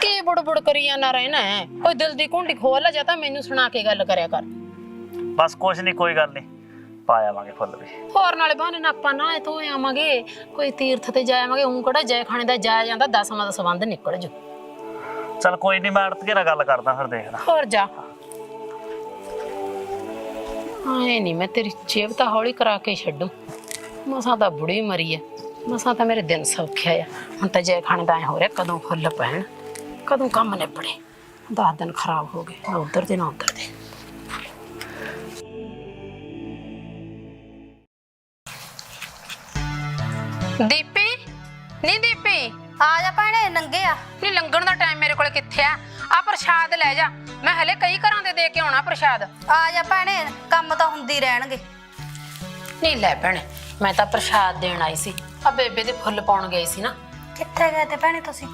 ਕੀ ਬੁੜਬੁੜ ਕਰੀ ਜਾਂਦਾ ਰਹਿਣਾ ਹੈ? ਕੋਈ ਦਿਲ ਦੀ ਘੁੰਡੀ ਖੋਲ ਲੈ ਜਾਂ ਤਾਂ ਮੈਨੂੰ ਸੁਣਾ ਕੇ ਗੱਲ ਕਰਿਆ ਕਰ। ਬਸ ਕੁਛ ਨਹੀਂ ਕੋਈ ਗੱਲ ਨਹੀਂ ਪਾ ਆਵਾਂਗੇ ਫੁੱਲ ਵੀ। ਹੋਰ ਨਾਲੇ ਬਹਾਨੇ ਨਾਲ ਆਪਾਂ ਨਾ ਧੋ ਆਵਾਂਗੇ ਕੋਈ ਤੀਰਥ ਤੇ ਜਾ ਆਵਾਂਗੇ ਉਂ ਕਿਹੜਾ ਜੈ ਖਾਣੇ ਦਾ ਜਾਇਆ ਜਾਂਦਾ ਦਸਵਾਂ ਦਾ ਸੰਬੰਧ ਨਿਕਲ ਜੂ। ਚੱਲ ਕੋਈ ਨਹੀਂ ਮੈਂ ਆੜਤਗੇ ਨਾਲ ਗੱਲ ਕਰਦਾ ਫਿਰ ਦੇਖਦਾ। ਹੋਰ ਜਾ। ਆਏ ਨਹੀਂ ਮੈਂ ਤੇਰੀ ਜੇਬ ਤਾਂ ਹੌਲੀ ਕਰਾ ਕੇ ਛੱਡੂ। ਮਸਾਂ ਤਾਂ ਬੁੜੀ ਮਰੀ ਐ। ਮਸਾਂ ਤਾਂ ਮੇਰੇ ਦਿਨ ਸੌਖਿਆ ਆ। ਹੁਣ ਤਾਂ ਜੈ ਖਾਣੇ ਦਾ ਐ ਹੋ ਰਿਹਾ ਕਦੋਂ ਫੁੱਲ ਪੈਣ ਕਦੋਂ ਕੰਮ ਨਿਬੜੇ। ਦਸ ਦਿਨ ਖਰਾਬ ਹੋ ਗਏ ਨਾ ਉਧਰ ਦੇ ਨਾ ਉਧਰ ਦੇ। ਦੀਪੀ ਨਹੀਂ ਦੀਪੀ ਆ ਜਾ ਭੈਣੇ ਨੰਗੇ ਆ। ਨਹੀਂ ਲੰਘਣ ਦਾ ਟਾਈਮ ਮੇਰੇ ਕੋਲ ਕਿੱਥੇ ਆ? ਆ ਪ੍ਰਸ਼ਾਦ ਲੈ ਜਾ। ਮੈਂ ਹਲੇ ਕਈ ਘਰਾਂ ਦੇ ਦੇ ਕੇ ਆਉਣਾ ਪ੍ਰਸ਼ਾਦ। ਆ ਜਾ ਭੈਣੇ ਕੰਮ ਤਾਂ ਹੁੰਦੀ ਰਹਿਣਗੇ। ਨਹੀਂ ਲੈ ਭੈਣੇ ਮੈਂ ਤਾਂ ਪ੍ਰਸ਼ਾਦ ਦੇਣ ਆਈ ਸੀ। ਆ ਬੇਬੇ ਦੇ ਫੁੱਲ ਪਾਉਣ ਗਈ ਸੀ ਨਾ। ਕਿੱਥੇ ਗਏ ਤੇ ਭੈਣੇ ਤੁਸੀਂ?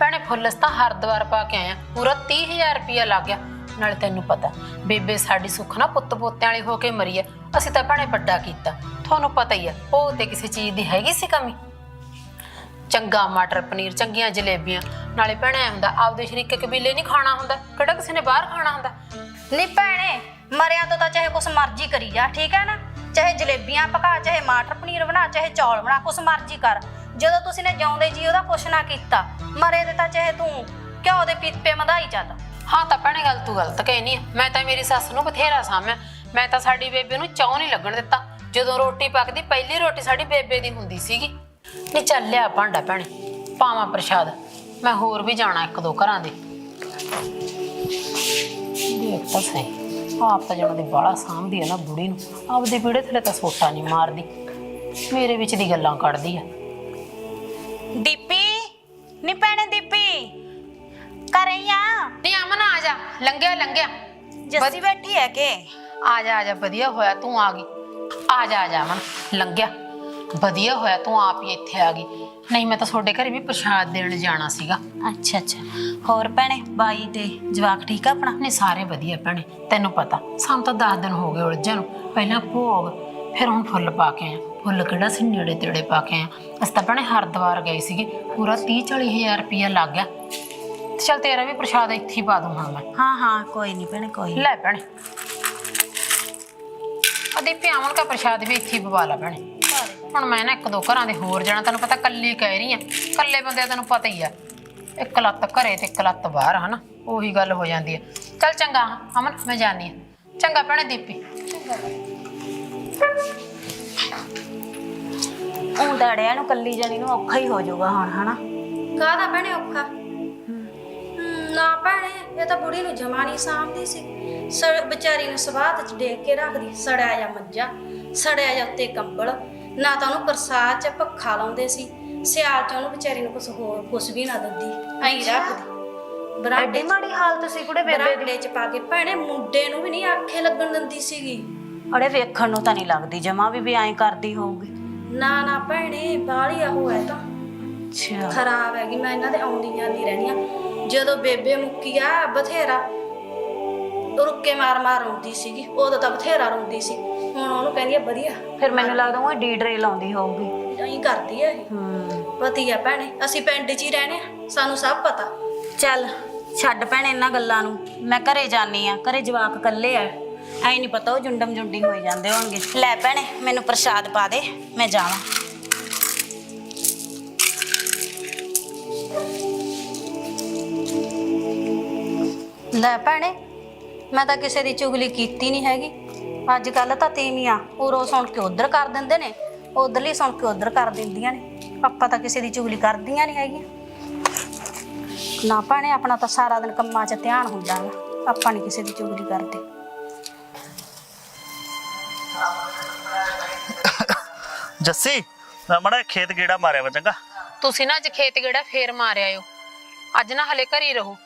ਭੈਣੇ ਫੁੱਲ ਤਾਂ ਹਰਦੁਆਰ ਪਾ ਕੇ ਆਇਆ ਪੂਰਾ 30000 ਰੁਪਇਆ ਲੱਗ ਗਿਆ। ਨਾਲੇ ਤੈਨੂੰ ਪਤਾ ਬੇਬੇ ਸਾਡੀ ਸੁੱਖ ਨਾ ਪੁੱਤ ਪੋਤਿਆਂ ਵਾਲੀ ਹੋ ਕੇ ਮਰੀ ਐ ਅਸੀਂ ਤਾਂ ਭੈਣੇ ਵੱਡਾ ਕੀਤਾ। ਤੁਹਾਨੂੰ ਪਤਾ ਹੀ ਐ ਉਹ ਤੇ ਕਿਸੇ ਚੀਜ਼ ਦੀ ਹੈਗੀ ਸੀ ਕਮੀ? ਚੰਗਾ ਮਟਰ ਪਨੀਰ ਚੰਗੀਆਂ ਜਲੇਬੀਆਂ। ਨਾਲੇ ਭੈਣੇ ਹੁੰਦਾ ਆਪਦੇ ਸ਼ਰੀਕੇ ਕਬੀਲੇ ਨਹੀਂ ਖਾਣਾ ਹੁੰਦਾ ਕਿਹੜਾ ਕਿਸੇ ਨੇ ਬਾਹਰ ਖਾਣਾ ਹੁੰਦਾ? ਨਹੀਂ ਭੈਣੇ ਮਰਿਆਂ ਤੋਂ ਤਾਂ ਚਾਹੇ ਕੁਛ ਮਰਜ਼ੀ ਕਰੀ ਜਾ ਠੀਕ ਹੈ ਨਾ? ਚਾਹੇ ਜਲੇਬੀਆਂ ਪਕਾ ਚਾਹੇ ਮਾਟਰ ਪਨੀਰ ਬਣਾ ਚਾਹੇ ਚੌਲ ਬਣਾ ਕੁਛ ਮਰਜ਼ੀ ਕਰ। ਜਦੋਂ ਤੁਸੀਂ ਨੇ ਜਿਉਂਦੇ ਜੀ ਉਹਦਾ ਕੁਛ ਨਾ ਕੀਤਾ ਮਰੇ ਦੇ ਤਾਂ ਚਾਹੇ ਤੂੰ ਘਿਓ ਦੇ ਪੀਪੇ ਮਧਾਈ ਚੱਲ ਹਾਂ ਤਾਂ ਭੈਣੇ ਗੱਲ ਤੂੰ ਗਲਤ ਕਹਿਨੀ ਮੈਂ ਤਾਂ ਮੇਰੀ ਸੱਸ ਨੂੰ ਬਥੇਰਾ ਸਾਂਭਿਆ। ਮੈਂ ਤਾਂ ਸਾਡੀ ਬੇਬੇ ਨੂੰ ਚਾਹ ਨਹੀਂ ਲੱਗਣ ਦਿੱਤਾ। ਜਦੋਂ ਰੋਟੀ ਪੱਕਦੀ ਪਹਿਲੀ ਰੋਟੀ ਸਾਡੀ ਬੇਬੇ ਦੀ ਹੁੰਦੀ ਸੀਗੀ। ਨਹੀਂ ਚੱਲ ਲਿਆ ਭਾਂਡਾ ਭੈਣੇ ਪਾਵਾਂ ਪ੍ਰਸ਼ਾਦ। ਮੈਂ ਹੋਰ ਵੀ ਜਾਣਾ ਇੱਕ ਦੋ ਘਰਾਂ ਦੇ। ਦੇਖ ਤਾਂ ਸਹੀ ਆਪ ਤਾਂ ਜਣਾ ਦੀ ਬਾਲਾ ਸਾਂਭਦੀ ਆ ਨਾ ਬੁੜੀ ਨੂੰ। ਆਪਦੇ ਪੀੜੇ ਥਲੇ ਤਾਂ ਸੋਟਾ ਨਹੀਂ ਮਾਰਦੀ। ਮੇਰੇ ਵਿੱਚ ਦੀ ਗੱਲਾਂ ਕੱਢਦੀ ਆ। ਦੀਪੀ ਨਹੀਂ ਭੈਣੇ ਦੀਪੀ ਕਰਈਆ ਨਹੀਂ ਅਮਨ ਆ ਜਾ। ਲੰਘਿਆ ਲੰਘਿਆ। ਜੱਸੀ ਬੈਠੀ ਹੈ ਕਿ? ਆ ਜਾ ਆ ਜਾ ਵਧੀਆ ਹੋਇਆ ਤੂੰ ਆ ਗਈ। ਆ ਜਾ ਆ ਜਾ ਮਨ ਲੰਘਿਆ। ਵਧੀਆ ਹੋਇਆ ਤੂੰ ਆਪ ਹੀ ਇੱਥੇ ਆ ਗਈ। ਨਹੀਂ ਮੈਂ ਤਾਂ ਤੁਹਾਡੇ ਘਰੇ ਵੀ ਪ੍ਰਸ਼ਾਦ ਦੇਣ ਜਾਣਾ ਸੀਗਾ। ਅੱਛਾ ਅੱਛਾ। ਹੋਰ ਭੈਣੇ ਬਾਈ ਤੇ ਜਵਾਕ ਠੀਕ ਆ ਆਪਣਾ? ਨਹੀਂ ਸਾਰੇ ਵਧੀਆ ਭੈਣੇ ਤੈਨੂੰ ਪਤਾ ਸਾਨੂੰ ਤਾਂ 10 ਦਿਨ ਹੋ ਗਏ ਉਲਝਣ ਨੂੰ। ਪਹਿਲਾਂ ਭੋਗ ਫਿਰ ਹੁਣ ਫੁੱਲ ਪਾ ਕੇ ਆਏ। ਫੁੱਲ ਕਿਹੜਾ ਸੀ ਨੇੜੇ ਤੇੜੇ ਪਾ ਕੇ ਆਏ। ਅਸੀਂ ਤਾਂ ਭੈਣੇ ਹਰਦੁਆਰ ਗਏ ਸੀਗੇ ਪੂਰਾ 30 40 ਹਜ਼ਾਰ ਰੁਪਇਆ ਲੱਗ ਗਿਆ। ਚੱਲ ਤੇਰਾ ਵੀ ਪ੍ਰਸ਼ਾਦ ਇੱਥੇ ਹੀ ਪਾ ਦੂੰ ਹੁਣ ਮੈਂ। ਹਾਂ ਹਾਂ ਕੋਈ ਨਹੀਂ ਭੈਣੇ ਕੋਈ ਨੀ। ਲੈ ਭੈਣੇ। ਅਦੇ ਪਿਆਵਣ ਦਾ ਪ੍ਰਸ਼ਾਦ ਵੀ ਇੱਥੇ ਹੀ ਪਵਾ ਲਾ ਭੈਣੇ। ਹੁਣ ਮੈਂ ਨਾ ਇੱਕ ਦੋ ਘਰਾਂ ਦੇ ਹੋਰ ਜਾਣਾ ਤੈਨੂੰ ਪਤਾ ਕੱਲੀ ਕਹਿ ਰਹੀ ਆ। ਕੱਲੇ ਬੰਦੇ ਦਾ ਤੈਨੂੰ ਪਤਾ ਹੀ ਆ। ਇੱਕ ਲੱਤ ਘਰੇ ਤੇ ਇੱਕ ਲੱਤ ਬਾਹਰ ਹਨਾ? ਉਹੀ ਗੱਲ ਹੋ ਜਾਂਦੀ ਆ। ਚੱਲ ਚੰਗਾ ਅਮਨ ਮੈਂ ਜਾਣੀ ਆ। ਚੰਗਾ ਭੈਣੇ ਦੀਪੀ। ਉਹ ਡੜਿਆਂ ਨੂੰ ਕੱਲੀ ਜਾਣੀ ਨੂੰ ਔਖਾ ਹੀ ਹੋ ਜਾਊਗਾ ਹੁਣ ਹਨਾ? ਕਾਹਦਾ ਭੈਣੇ ਔਖਾ? ਹਮ, ਨਾ ਭੈਣੇ ਇਹ ਤਾਂ ਬੁੜੀ ਨੂੰ ਜਮਾ ਨਹੀਂ ਸਾਂਭਦੀ ਸੀ। ਸੜ ਵਿਚਾਰੀ ਨੂੰ ਸਵਾਤ ਚ ਡੇਕ ਕੇ ਰੱਖਦੀ ਸੜਿਆ ਜਾਂ ਮੰਜਾ ਸੜਿਆ ਜਾਂ ਉੱਤੇ ਕੰਬਲ। ਨਾ ਤਾਂ ਉਹਨੂੰ ਬਰਸਾਤ ਚ ਪੱਖਾ ਲਾਉਂਦੇ ਸੀ ਸਿਆਲ ਚ ਉਹਨੂੰ ਵਿਚਾਰੀ ਨੂੰ ਕੁਝ ਹੋਰ ਕੁਝ ਵੀ ਨਾ ਦਿੰਦੀ ਐਂ ਰੱਖਦੀ। ਬਰਾਂਡੇ ਐਡੀ ਮਾੜੀ ਹਾਲਤ ਸੀ ਕੁੜੇ ਬੇਬੇ ਦੀ। ਬਰਾਂਡੇ ਚ ਪਾ ਕੇ ਭੈਣੇ ਮੁੰਡੇ ਨੂੰ ਵੀ ਨਹੀਂ ਆਖੇ ਲੱਗਣ ਦਿੰਦੀ ਸੀਗੀ। ਅੜੇ ਵੇਖਣ ਨੂੰ ਤਾਂ ਨਹੀਂ ਲੱਗਦੀ ਜਮਾ ਵੀ ਵੀ ਐਂ ਕਰਦੀ ਹੋਊਗੀ। ਨਾ ਨਾ ਭੈਣੇ ਬਾਹਲੀ ਉਹ ਹੈ ਤਾਂ। ਅੱਛਾ। ਖਰਾਬ ਹੈਗੀ ਮੈਂ ਇਹਨਾਂ ਦੇ ਆਉਂਦੀ ਜਾਂਦੀ ਰਹਿਣੀ ਆ ਜਦੋਂ ਬੇਬੇ ਮੁੱਕੀ ਆ ਬਥੇਰਾ। ਰੁੱਕੇ ਮਾਰ ਮਾਰ ਰੋਂਦੀ ਸੀਗੀ ਉਦੋਂ ਤਾਂ ਬਥੇਰਾ ਰੋਂਦੀ ਸੀ। ਹੁਣ ਉਹਨੂੰ ਕਹਿੰਦੀ ਆ ਵਧੀਆ। ਫਿਰ ਮੈਨੂੰ ਲੱਗਦਾ ਉਹ ਡੀ ਡਰੇ ਲਾਉਂਦੀ ਹੋਊਗੀ। ਐਂ ਕਰਦੀ ਆ ਇਹ। ਹੂੰ। ਪਤੀ ਆ ਭੈਣੇ ਅਸੀਂ ਪਿੰਡ 'ਚ ਹੀ ਰਹਿੰਦੇ ਆ ਸਾਨੂੰ ਸਭ ਪਤਾ। ਚੱਲ ਛੱਡ ਭੈਣੇ ਇਹਨਾਂ ਗੱਲਾਂ ਨੂੰ। ਮੈਂ ਘਰੇ ਜਾਨੀ ਆ ਘਰੇ ਜਵਾਕ ਕੱਲੇ ਆ। ਐ ਨਹੀਂ ਪਤਾ ਉਹ ਜੁੰਡਮ ਜੁੰਡੀ ਹੋਈ ਜਾਂਦੇ ਹੋਣਗੇ। ਲੈ ਭੈਣੇ ਮੈਨੂੰ ਪ੍ਰਸ਼ਾਦ ਪਾ ਦੇ ਮੈਂ ਜਾਵਾਂ। ਲੈ ਭੈਣੇ ਮੈਂ ਤਾਂ ਕਿਸੇ ਦੀ ਚੁਗਲੀ ਕੀਤੀ ਨਹੀਂ ਹੈਗੀ। ਅੱਜ ਕੱਲ ਤਾਂ ਤੀਵੀਆਂ ਉਰੋਂ ਸੁਣ ਕੇ ਉਧਰ ਕਰ ਦਿੰਦੇ ਨੇ ਉਧਰਲੀ ਸੁਣ ਕੇ ਉਧਰ ਕਰ ਦਿੰਦੀਆਂ ਨੇ। ਆਪਾਂ ਤਾਂ ਕਿਸੇ ਦੀ ਚੁਗਲੀ ਕਰਦੀਆਂ ਨਹੀਂ ਹੈਗੀਆਂ। ਨਾ ਭੈਣੇ ਆਪਣਾ ਤਾਂ ਸਾਰਾ ਦਿਨ ਕੰਮਾਂ 'ਚ ਧਿਆਨ ਹੁੰਦਾ ਨਾ ਆਪਾਂ ਨਹੀਂ ਕਿਸੇ ਦੀ ਚੁਗਲੀ ਕਰਦੇ। ਜੱਸੀ ਮੈਂ ਮੜਾ ਖੇਤ ਗੇੜਾ ਮਾਰਿਆ ਵਾ ਚੰਗਾ। ਤੁਸੀਂ ਨਾ ਅੱਜ ਖੇਤ ਗੇੜਾ ਫੇਰ ਮਾਰਿਆ ਓ। ਅੱਜ ਨਾ ਹਲੇ ਘਰ ਹੀ ਰਹੋ।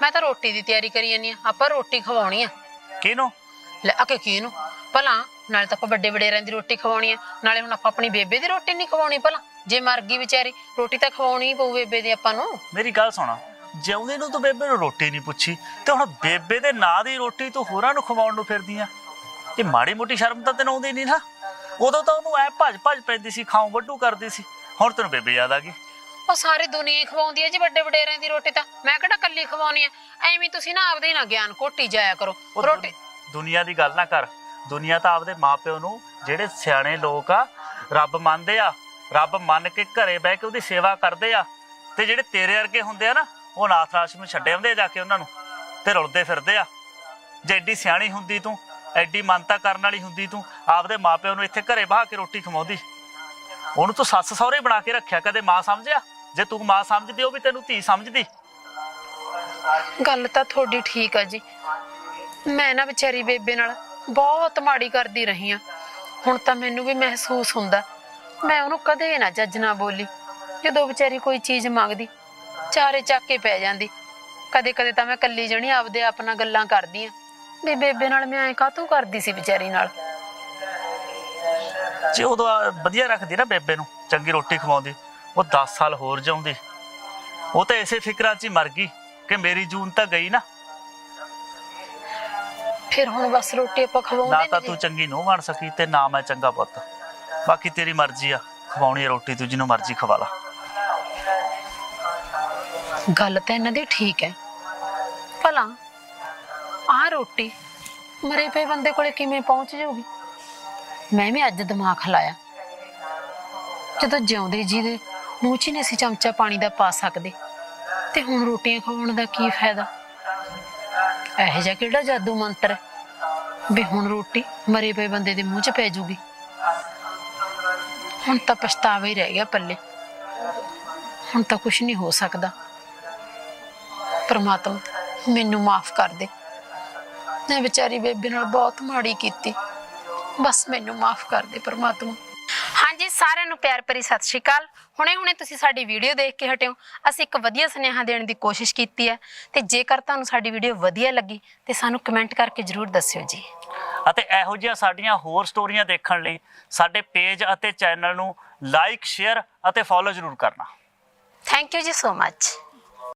ਮੈਂ ਤਾਂ ਰੋਟੀ ਦੀ ਤਿਆਰੀ ਕਰੀ ਜਾਨੀ ਆ ਆਪਾਂ ਰੋਟੀ ਖਵਾਉਣੀ ਆ। ਕਿਹਨੂੰ? ਲੈ ਆ ਕੇ ਕੀ ਨੂੰ ਭਲਾ ਨਾਲੇ ਤਾਂ ਆਪਾਂ ਵੱਡੇ ਵਡੇਰਿਆਂ ਦੀ ਰੋਟੀ ਖਵਾਉਣੀ ਆ। ਨਾਲੇ ਹੁਣ ਆਪਾਂ ਆਪਣੀ ਬੇਬੇ ਦੀ ਰੋਟੀ ਨਹੀਂ ਖਵਾਉਣੀ ਭਲਾ। ਜੇ ਮਰ ਗਈ ਵਿਚਾਰੀ ਰੋਟੀ ਤਾਂ ਖਵਾਉਣੀ ਹੀ ਪਊ ਬੇਬੇ ਦੀ ਆਪਾਂ ਨੂੰ। ਮੇਰੀ ਗੱਲ ਸੁਣਾ। ਜਿਉਂਦੇ ਨੂੰ ਤੂੰ ਬੇਬੇ ਨੂੰ ਰੋਟੀ ਨਹੀਂ ਪੁੱਛੀ ਤੇ ਹੁਣ ਬੇਬੇ ਦੇ ਨਾਂ ਦੀ ਰੋਟੀ ਤੂੰ ਹੋਰਾਂ ਨੂੰ ਖਵਾਉਣ ਨੂੰ ਫਿਰਦੀ ਆ। ਇਹ ਮਾੜੀ ਮੋਟੀ ਸ਼ਰਮ ਤਾਂ ਤੈਨੂੰ ਆਉਂਦੀ ਨਹੀਂ ਨਾ। ਉਦੋਂ ਤਾਂ ਉਹਨੂੰ ਐ ਭੱਜ ਭੱਜ ਪੈਂਦੀ ਸੀ ਖਾਉ ਵੱਡੂ ਕਰਦੀ ਸੀ। ਹੁਣ ਤੈਨੂੰ ਬੇਬੇ ਯਾਦ ਆ ਗਈ। ਉਹ ਸਾਰੀ ਦੁਨੀਆ ਹੀ ਖਵਾਉਂਦੀ ਹੈ ਜੀ ਵੱਡੇ ਵਡੇਰਿਆਂ ਦੀ ਰੋਟੀ ਤਾਂ। ਮੈਂ ਕਿਹੜਾ ਕੱਲੀ ਖਵਾਉਣੀ ਆ? ਐਵੇਂ ਤੁਸੀਂ ਨਾ ਆਪਦੇ ਹੀ ਨਾ ਗਿਆਨ ਘੋਟੀ ਜਾਇਆ ਕਰੋ। ਉਹ ਰੋਟੀ ਦੁਨ- ਦੁਨੀਆ ਦੀ ਗੱਲ ਨਾ ਕਰ। ਦੁਨੀਆ ਤਾਂ ਆਪਦੇ ਮਾਪਿਓ ਨੂੰ ਜਿਹੜੇ ਸਿਆਣੇ ਲੋਕ ਆ ਰੱਬ ਮੰਨਦੇ ਆ। ਰੱਬ ਮੰਨ ਕੇ ਘਰੇ ਬਹਿ ਕੇ ਉਹਦੀ ਸੇਵਾ ਕਰਦੇ ਆ। ਤੇ ਜਿਹੜੇ ਤੇਰੇ ਵਰਗੇ ਹੁੰਦੇ ਆ ਨਾ ਉਹ ਅਨਾਥ ਆਸ਼ਰਮ ਛੱਡੇ ਆਉਂਦੇ ਆ ਜਾ ਕੇ ਉਹਨਾਂ ਨੂੰ। ਤੇ ਰੁਲਦੇ ਫਿਰਦੇ ਆ। ਜੇ ਐਡੀ ਸਿਆਣੀ ਹੁੰਦੀ ਤੂੰ ਐਡੀ ਮੰਨਤਾ ਕਰਨ ਵਾਲੀ ਹੁੰਦੀ ਤੂੰ ਆਪਦੇ ਮਾਪਿਓ ਨੂੰ ਇੱਥੇ ਘਰੇ ਬਹਾ ਕੇ ਰੋਟੀ ਖਵਾਉਂਦੀ। ਉਹਨੂੰ ਤੂੰ ਸੱਸ ਸਹੁਰੇ ਬਣਾ ਕੇ ਰੱਖਿਆ ਕਦੇ ਮਾਂ ਸਮਝਿਆ? ਜੇ ਤੂੰ ਮਾਂ ਸਮਝਦੀ ਉਹ ਵੀ ਤੈਨੂੰ ਧੀ ਸਮਝਦੀ। ਗੱਲ ਤਾਂ ਤੁਹਾਡੀ ਠੀਕ ਆ ਜੀ। ਮੈਂ ਨਾ ਵਿਚਾਰੀ ਬੇਬੇ ਨਾਲ ਬਹੁਤ ਮਾੜੀ ਕਰਦੀ ਰਹੀ ਆ। ਹੁਣ ਤਾਂ ਮੈਨੂੰ ਵੀ ਮਹਿਸੂਸ ਹੁੰਦਾ। ਮੈਂ ਉਹਨੂੰ ਕਦੇ ਨਾ ਜੱਜ ਨਾ ਬੋਲੀ। ਜਦੋਂ ਵਿਚਾਰੀ ਕੋਈ ਚੀਜ਼ ਮੰਗਦੀ ਚਾਰੇ ਚੱਕ ਕੇ ਪੈ ਜਾਂਦੀ। ਕਦੇ ਕਦੇ ਤਾਂ ਮੈਂ ਕੱਲੀ ਜਣੀ ਆਪਦੇ ਆਪ ਨਾਲ ਗੱਲਾਂ ਕਰਦੀ ਆ। ਵੀ ਬੇਬੇ ਨਾਲ ਮੈਂ ਐ ਕਾਹਤੋਂ ਕਰਦੀ ਸੀ ਵਿਚਾਰੀ ਨਾਲ? ਜੇ ਉਦੋਂ ਵਧੀਆ ਰੱਖਦੀ ਨਾ ਬੇਬੇ ਨੂੰ ਚੰਗੀ ਰੋਟੀ ਖਵਾਉਂਦੀ। ਉਹ 10 ਸਾਲ ਹੋਰ ਜਿਉਂਦੀ। ਉਹ ਤਾਂ ਇਸੇ ਫਿਕਰਾਂ 'ਚ ਹੀ ਮਰ ਗਈ ਕਿ ਮੇਰੀ ਜੂਨ ਤਾਂ ਗਈ ਨਾ। ਫਿਰ ਹੁਣ ਬਸ ਰੋਟੀ ਆਪਾਂ ਖਵਾਉਂਦੇ ਤਾਂ ਨੀ ਤੂੰ ਜੀ। ਚੰਗੀ ਨੂੰ ਬਣ ਸਕੀ ਤੇ ਨਾ ਮੈਂ ਚੰਗਾ ਪੁੱਤ। ਬਾਕੀ ਤੇਰੀ ਮਰਜ਼ੀ ਆ ਖਵਾਉਣੀ ਆ ਰੋਟੀ ਤੂੰ ਜਿਹਨੂੰ ਮਰਜ਼ੀ ਖਵਾ ਲਾ। ਗੱਲ ਤਾਂ ਇਹਨਾਂ ਦੀ ਠੀਕ ਹੈ। ਭਲਾ ਆਹ ਰੋਟੀ ਮਰੇ ਪਏ ਬੰਦੇ ਕੋਲੇ ਕਿਵੇਂ ਪਹੁੰਚ ਜਾਊਗੀ? ਮੈਂ ਵੀ ਅੱਜ ਦਿਮਾਗ ਖਲਾਇਆ ਜਦੋਂ ਜਿਉਂਦੇ ਜੀ ਦੇ ਮੂੰਹ 'ਚ ਹੀ ਨਹੀਂ ਸੀ ਚਮਚਾ ਪਾਣੀ ਦਾ ਪਾ ਸਕਦੇ। ਤੇ ਹੁਣ ਰੋਟੀਆਂ ਖਵਾਉਣ ਦਾ ਕੀ ਫਾਇਦਾ? ਇਹੋ ਜਿਹਾ ਕਿਹੜਾ ਜਾਦੂ ਮੰਤਰ ਹੈ? ਵੀ ਹੁਣ ਰੋਟੀ ਮਰੇ ਪਏ ਬੰਦੇ ਦੇ ਮੂੰਹ 'ਚ ਪੈ ਜੂਗੀ। ਹੁਣ ਤਾਂ ਪਛਤਾਵਾ ਹੀ ਰਹਿ ਗਿਆ ਪੱਲੇ। ਹੁਣ ਤਾਂ ਕੁਝ ਨਹੀਂ ਹੋ ਸਕਦਾ। ਪਰਮਾਤਮਾ, ਮੈਨੂੰ ਮਾਫ ਕਰ ਦੇ। ਮੈਂ ਵਿਚਾਰੀ ਬੇਬੇ ਨਾਲ ਬਹੁਤ ਮਾੜੀ ਕੀਤੀ। ਬਸ ਮੈਨੂੰ ਮਾਫ ਕਰ ਦੇ ਪਰਮਾਤਮਾ। ਸਾਰਿਆਂ ਨੂੰ ਪਿਆਰ ਭਰੀ ਸਤਿ ਸ਼੍ਰੀ ਅਕਾਲ। ਹੁਣੇ ਹੁਣੇ ਤੁਸੀਂ ਸਾਡੀ ਵੀਡੀਓ ਦੇਖ ਕੇ ਹਟਿਓ ਅਸੀਂ ਇੱਕ ਵਧੀਆ ਸੁਨੇਹਾ ਦੇਣ ਦੀ ਕੋਸ਼ਿਸ਼ ਕੀਤੀ ਹੈ। ਤੇ ਜੇਕਰ ਤੁਹਾਨੂੰ ਸਾਡੀ ਵੀਡੀਓ ਵਧੀਆ ਲੱਗੀ ਤੇ ਸਾਨੂੰ ਕਮੈਂਟ ਕਰਕੇ ਜਰੂਰ ਦੱਸਿਓ ਜੀ। ਅਤੇ ਇਹੋ ਜਿਹੀਆਂ ਸਾਡੀਆਂ ਹੋਰ ਸਟੋਰੀਆਂ ਦੇਖਣ ਲਈ ਸਾਡੇ ਪੇਜ ਅਤੇ ਚੈਨਲ ਨੂੰ ਲਾਈਕ ਸ਼ੇਅਰ ਅਤੇ ਫੋਲੋ ਜ਼ਰੂਰ ਕਰਨਾ। ਥੈਂਕ ਯੂ ਜੀ ਸੋ ਮੱਚ